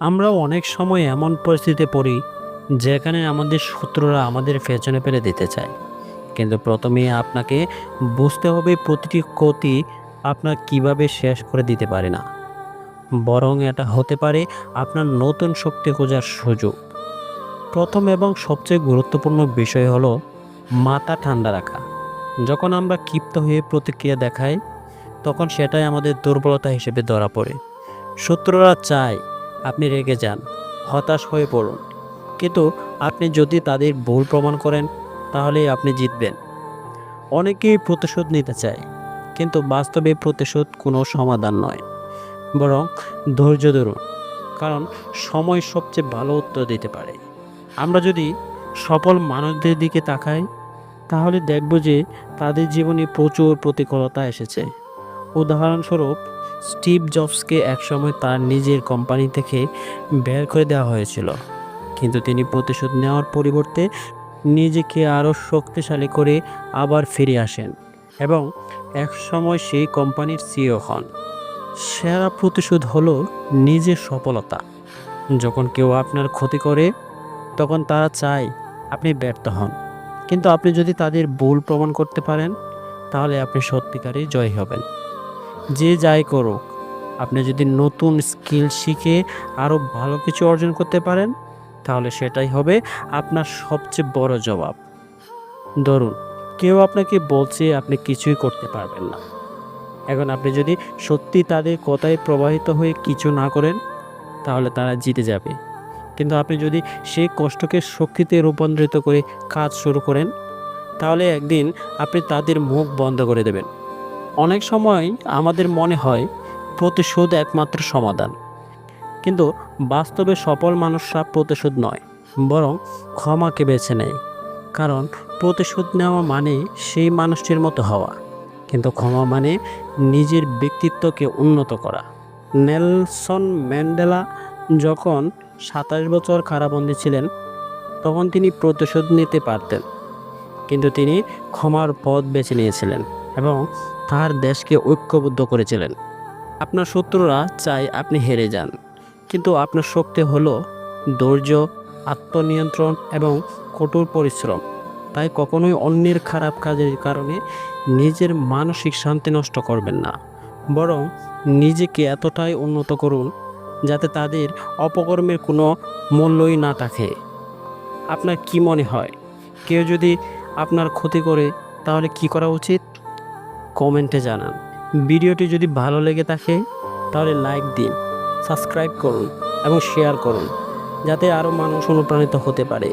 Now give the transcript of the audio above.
আমরা অনেক সময় এমন পরিস্থিতিতে পড়ি, যেখানে আমাদের শত্রুরা আমাদের পেছনে ফেলে দিতে চায়। কিন্তু প্রথমে আপনাকে বুঝতে হবে প্রতিটি ক্ষতি আপনার কীভাবে শেষ করে দিতে পারে না। বরং এটা হতে পারে আপনার নতুন শক্তি খোঁজার সুযোগ। প্রথম এবং সবচেয়ে গুরুত্বপূর্ণ বিষয় হলো মাথা ঠান্ডা রাখা। যখন আমরা ক্ষিপ্ত হয়ে প্রতিক্রিয়া দেখাই, তখন সেটাই আমাদের দুর্বলতা হিসেবে ধরা পড়ে। শত্রুরা চায় আপনি রেগে যান, হতাশ হয়ে পড়ুন। কিন্তু আপনি যদি তাদের ভুল প্রমাণ করেন, তাহলেই আপনি জিতবেন। অনেকেই প্রতিশোধ নিতে চায়, কিন্তু বাস্তবে প্রতিশোধ কোনো সমাধান নয়, বরং ধৈর্য ধরুন, কারণ সময় সবচেয়ে ভালো উত্তর দিতে পারে। আমরা যদি সফল মানুষদের দিকে তাকাই, তাহলে দেখব যে তাদের জীবনে প্রচুর প্রতিকূলতা এসেছে। উদাহরণস্বরূপ স্টিভ জবসকে একসময় তার নিজের কোম্পানি থেকে বের করে দেওয়া হয়েছিল। কিন্তু তিনি প্রতিশোধ নেওয়ার পরিবর্তে নিজেকে আরও শক্তিশালী করে আবার ফিরে আসেন এবং একসময় সেই কোম্পানির সিও হন। সেরা প্রতিশোধ হলো নিজের সফলতা। যখন কেউ আপনার ক্ষতি করে, তখন তারা চায় আপনি ব্যর্থ হন। কিন্তু আপনি যদি তাদের ভুল প্রমাণ করতে পারেন, তাহলে আপনি সত্যিকারই জয় হবেন। যে যাই করুক, আপনি যদি নতুন স্কিল শিখে আরও ভালো কিছু অর্জন করতে পারেন, তাহলে সেটাই হবে আপনার সবচেয়ে বড় জবাব। ধরুন, কেউ আপনাকে বলছে আপনি কিছুই করতে পারবেন না। এখন আপনি যদি সত্যি তাদের কথায় প্রবাহিত হয়ে কিছু না করেন, তাহলে তারা জিতে যাবে। কিন্তু আপনি যদি সেই কষ্টকে শক্তিতে রূপান্তরিত করে কাজ শুরু করেন, তাহলে একদিন আপনি তাদের মুখ বন্ধ করে দেবেন। অনেক সময় আমাদের মনে হয় প্রতিশোধ একমাত্র সমাধান। কিন্তু বাস্তবে সফল মানুষরা প্রতিশোধ নয়, বরং ক্ষমাকে বেছে নেয়। কারণ প্রতিশোধ নেওয়া মানে সেই মানুষটির মতো হওয়া, কিন্তু ক্ষমা মানে নিজের ব্যক্তিত্বকে উন্নত করা। নেলসন ম্যান্ডেলা যখন সাতাশ বছর কারাবন্দী ছিলেন, তখন তিনি প্রতিশোধ নিতে পারতেন, কিন্তু তিনি ক্ষমার পথ বেছে নিয়েছিলেন। এবং তার দেশকে ঐক্যবদ্ধ করেছিলেন। আপনার শত্রুরা চায় আপনি হেরে যান, কিন্তু আপনার শক্তি হলো ধৈর্য, আত্মনিয়ন্ত্রণ এবং কঠোর পরিশ্রম। তাই কখনোই অন্যের খারাপ কাজের কারণে নিজের মানসিক শান্তি নষ্ট করবেন না, বরং নিজেকে এতটাই উন্নত করুন যাতে তাদের অপকর্মের কোনো মূল্যই না থাকে। আপনার কি মনে হয়? কেউ যদি আপনার ক্ষতি করে, তাহলে কি করা উচিত? কমেন্টে জানান। ভিডিওটি যদি ভালো লেগে থাকে, তাহলে লাইক দিন সাবস্ক্রাইব করুন এবং শেয়ার করুন, যাতে আরও মানুষ অনুপ্রাণিত হতে পারে।